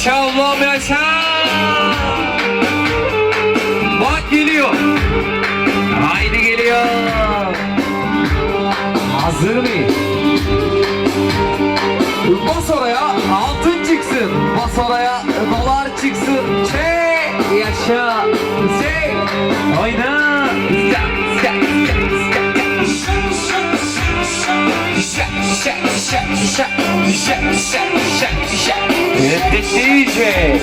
Yaşa Allah'ım yaşa. Bak geliyor. Haydi geliyor. Hazır mı? Bas oraya altın çıksın. Bas oraya dolar çıksın. Çe yaşa. Çe oyna. Müebbet değilce.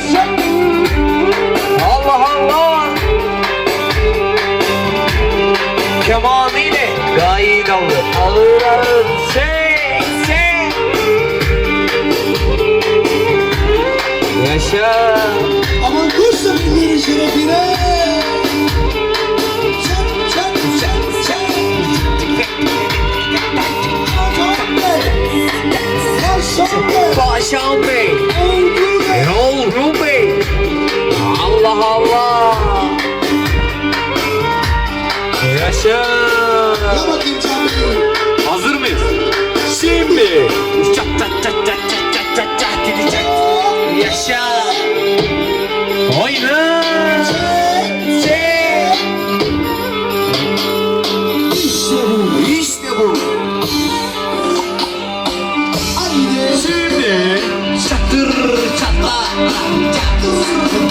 Allah Allah. Kemamiyle gayet alır. Alır alır. Sey sey. Yaşa. Aman koş da şerefine. Yaşa. Hazır mıyız? Şimdi. Çat çat çat çat çat çat çat çat, gidecek. Yaşa. Oyna. İşte bu. İşte bu. Haydi. Şimdi. Çatır çatla. Çatır.